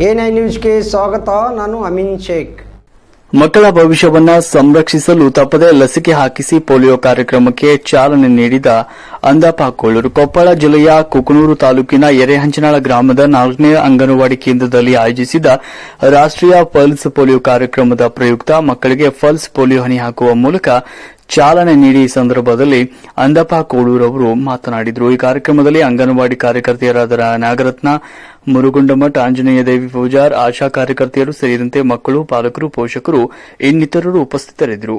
A ನ್ಯೂಸ್ಗೆ ಸ್ವಾಗತ, ನಾನು ಅಮೀನ್ ಶೇಖ್. ಮಕ್ಕಳ ಭವಿಷ್ಯವನ್ನ ಸಂರಕ್ಷಿಸಲು ತಪ್ಪದೆ ಲಸಿಕೆ ಹಾಕಿಸಿ ಪೋಲಿಯೋ ಕಾರ್ಯಕ್ರಮಕ್ಕೆ ಚಾಲನೆ ನೀಡಿದ ಅಂದಪ್ಪ ಕೋಳೂರು ಕೊಪ್ಪಳ ಜಿಲ್ಲೆಯ ಕುಕನೂರು ತಾಲೂಕಿನ ಎರೆಹಂಚನಾಳ ಗ್ರಾಮದ ನಾಲ್ಕನೇ ಅಂಗನವಾಡಿ ಕೇಂದ್ರದಲ್ಲಿ ಆಯೋಜಿಸಿದ ರಾಷ್ಟೀಯ ಪಲ್ಸ್ ಪೋಲಿಯೋ ಕಾರ್ಯಕ್ರಮದ ಪ್ರಯುಕ್ತ ಮಕ್ಕಳಿಗೆ ಪಲ್ಸ್ ಪೋಲಿಯೋ ಹನಿ ಹಾಕುವ ಮೂಲಕ ಚಾಲನೆ ನೀಡಿ ಈ ಸಂದರ್ಭದಲ್ಲಿ ಅಂದಪ್ಪ ಕೋಳೂರವರು ಮಾತನಾಡಿದರು. ಈ ಕಾರ್ಯಕ್ರಮದಲ್ಲಿ ಅಂಗನವಾಡಿ ಕಾರ್ಯಕರ್ತೆಯರಾದ ನಾಗರತ್ನ ಮುರುಗುಂಡಮಠ ಆಂಜನೇಯ ದೇವಿ ಪೂಜಾರ್, ಆಶಾ ಕಾರ್ಯಕರ್ತೆಯರು ಸೇರಿದಂತೆ ಮಕ್ಕಳು, ಪಾಲಕರು, ಪೋಷಕರು, ಇನ್ನಿತರರು ಉಪಸ್ಥಿತರಿದ್ದರು.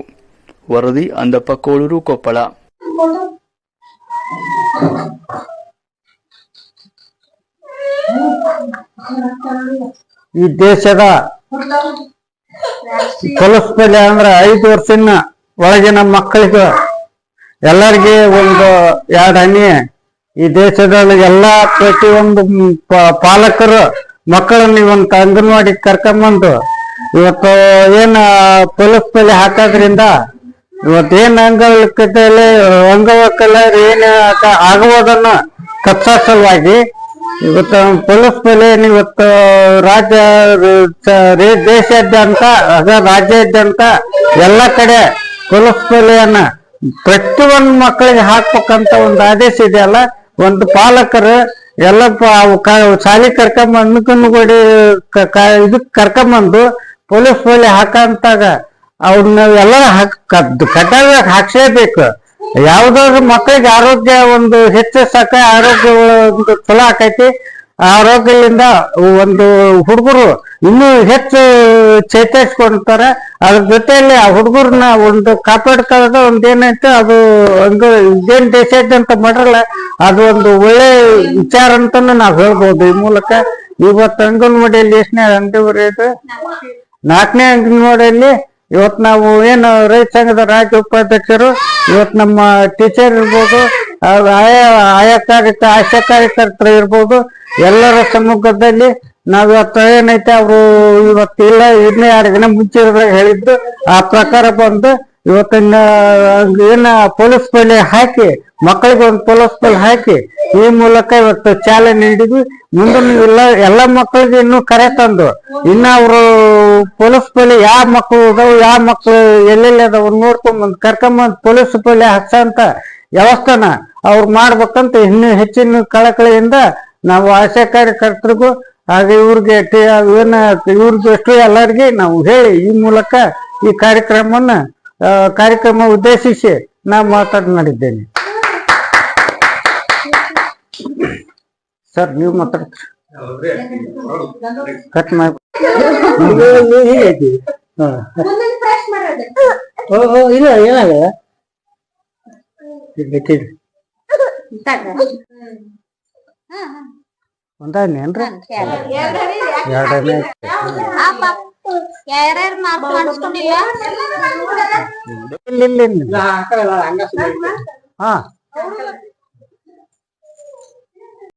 ವರದಿ, ಅಂದಪ್ಪ, ಕೋಳೂರು, ಕೊಪ್ಪಳ. ಈ ದೇಶದ ಕಲಿಸ್ಬೇಡಿ ಅಂದ್ರೆ ಐದು ವರ್ಷನ ಒಳಗಿನ ಮಕ್ಕಳಿಗೆ ಎಲ್ಲರಿಗೆ ಒಂದು ಎರಡು ಹನಿ ಈ ದೇಶದೊಳಗೆ ಎಲ್ಲಾ ಪ್ರತಿಯೊಂದು ಪಾಲಕರು ಮಕ್ಕಳನ್ನ ಇವನ್ ಅಂಗನವಾಡಿ ಕರ್ಕೊಂಬಂದು ಇವತ್ತು ಏನ ಪೊಲೀಸ್ ಮೇಲೆ ಹಾಕೋದ್ರಿಂದ ಇವತ್ತು ಏನ್ ಅಂಗವಿಕಲತೆ ಅಂಗವಿಕಲ ಏನ್ ಆಗ- ಆಗುವುದನ್ನ ತಪ್ಪಿಸೋ ಸಲುವಾಗಿ ಇವತ್ತು ಪೊಲೀಸ್ ಮೇಲೆ ಇವತ್ತು ರಾಜ್ಯ ದೇಶಾದ್ಯಂತ ರಾಜ್ಯಾದ್ಯಂತ ಎಲ್ಲ ಕಡೆ ಪೊಲೀಸ್ ಬೆಲೆಯನ್ನ ಪ್ರತಿಯೊಂದು ಮಕ್ಕಳಿಗೆ ಹಾಕ್ಬೇಕಂತ ಒಂದು ಆದೇಶ ಇದೆಯಲ್ಲ ಒಂದು ಪಾಲಕರು ಎಲ್ಲ ಶಾಲಿ ಕರ್ಕೊಂಬಂದು ಅನ್ಕನ್ಗುಡಿ ಇದಕ್ ಕರ್ಕೊಂಬಂದು ಪೊಲೀಸ್ ಬೆಲೆ ಹಾಕಂತಾಗ ಅವ್ರನ್ನ ಎಲ್ಲ ಕಡ್ಡಾಯವಾಗಿ ಹಾಕ್ಸೇಬೇಕು. ಯಾವ್ದಾದ್ರು ಮಕ್ಕಳಿಗೆ ಆರೋಗ್ಯ ಒಂದು ಹೆಚ್ಚು ಸಾಕ ಆರೋಗ್ಯ ಒಂದು ಚಲೋ ಆಕೈತಿ. ಆರೋಗ್ಯದಿಂದ ಒಂದು ಹುಡುಗರು ಇನ್ನೂ ಹೆಚ್ಚು ಚೇತರಿಸ್ಕೊಂತಾರೆ ಅದ್ರ ಜೊತೆಯಲ್ಲಿ ಆ ಹುಡುಗರನ್ನ ಒಂದು ಕಾಪಾಡ್ಕೊಳ್ಳೋದು ಒಂದ್ ಏನೈತೆ ಅದು ಒಂದು ಇದೇನ್ ಅಂತ ಮಾಡ್ರಲ್ಲ ಅದು ಒಂದು ಒಳ್ಳೆ ವಿಚಾರ ಅಂತಾನು ನಾವ್ ಹೇಳ್ಬೋದು. ಈ ಮೂಲಕ ಇವತ್ತು ಅಂಗನವಾಡಿಯಲ್ಲಿ ಎಷ್ಟನೇ ಅಂಗಡಿ ಇದು? ನಾಲ್ಕನೇ ಅಂಗನವಾಡಿಯಲ್ಲಿ ಇವತ್ತು ನಾವು ಏನು ರೈತ ಸಂಘದ ರಾಜ್ಯ ಉಪಾಧ್ಯಕ್ಷರು, ಇವತ್ತು ನಮ್ಮ ಟೀಚರ್ ಇರ್ಬೋದು, ಆಯಾ ಆಯಾ ಕಾರ್ಯಕ ಆಶಾ ಕಾರ್ಯಕರ್ತರು ಇರ್ಬೋದು, ಎಲ್ಲರ ಸಮ್ಮುಖದಲ್ಲಿ ನಾವ್ ಇವತ್ತು ಏನೈತೆ, ಅವರು ಇವತ್ತು ಇಲ್ಲ ಇನ್ನೇ ಎರಡು ದಿನ ಮುಂಚೆ ಹೇಳಿದ್ದು, ಆ ಪ್ರಕಾರ ಬಂದು ಇವತ್ತಿನ ಏನ ಪೊಲೀಸ್ ಪೈಲೆ ಹಾಕಿ ಮಕ್ಕಳಿಗೆ ಒಂದು ಪೊಲೀಸ್ ಪೈಲಿ ಹಾಕಿ, ಈ ಮೂಲಕ ಇವತ್ತು ಚಾಲನೆ ನೀಡಿದ್ವಿ. ಮುಂದಿನ ಎಲ್ಲ ಎಲ್ಲ ಮಕ್ಕಳಿಗೆ ಇನ್ನು ಕರೆ ತಂದು, ಇನ್ನ ಅವರು ಪೊಲೀಸ್ ಪೈಲೆ ಯಾವ ಮಕ್ಕಳು ಇದಾವೆ ಯಾವ ಮಕ್ಕಳು ಎಲ್ಲೆಲ್ಲಿ ಅದಾವ ನೋಡ್ಕೊಂಡ್ಬಂದು ಕರ್ಕೊಂಬಂದ್ ಪೊಲೀಸ್ ಪೈಲೆ ಹಚ್ಚಂತ ವ್ಯವಸ್ಥೆನ ಅವ್ರು ಮಾಡ್ಬೇಕಂತ ಇನ್ನು ಹೆಚ್ಚಿನ ಕಳಕಳಿಯಿಂದ ನಾವು ಆಶಾ ಕಾರ್ಯಕರ್ತರಿಗೂ ಹಾಗೆ ಇವ್ರಿಗೆ ಟಿ- ಏನ ಇವ್ರಿಗೆ ಎಷ್ಟು ಎಲ್ಲರಿಗೆ ನಾವು ಹೇಳಿ ಈ ಮೂಲಕ ಈ ಕಾರ್ಯಕ್ರಮವನ್ನ ಕಾರ್ಯಕ್ರಮ ಉದ್ದೇಶಿಸಿ ನಾ ಮಾತನಾಡಿದ್ದೇನೆ ಸರ್ ನೀವು ಮಾತಾಡ್ತೀರಿ ಕಟ್ ಮಾಡಿ ಇಲ್ಲ ಏನಾಗಲ್ಲ. ಬಿಟ್ಟಿರಿ ಒಂದಾನೇನ್ರಿ ಎರಡನೇ ಇಲ್ಲ ಹಾ.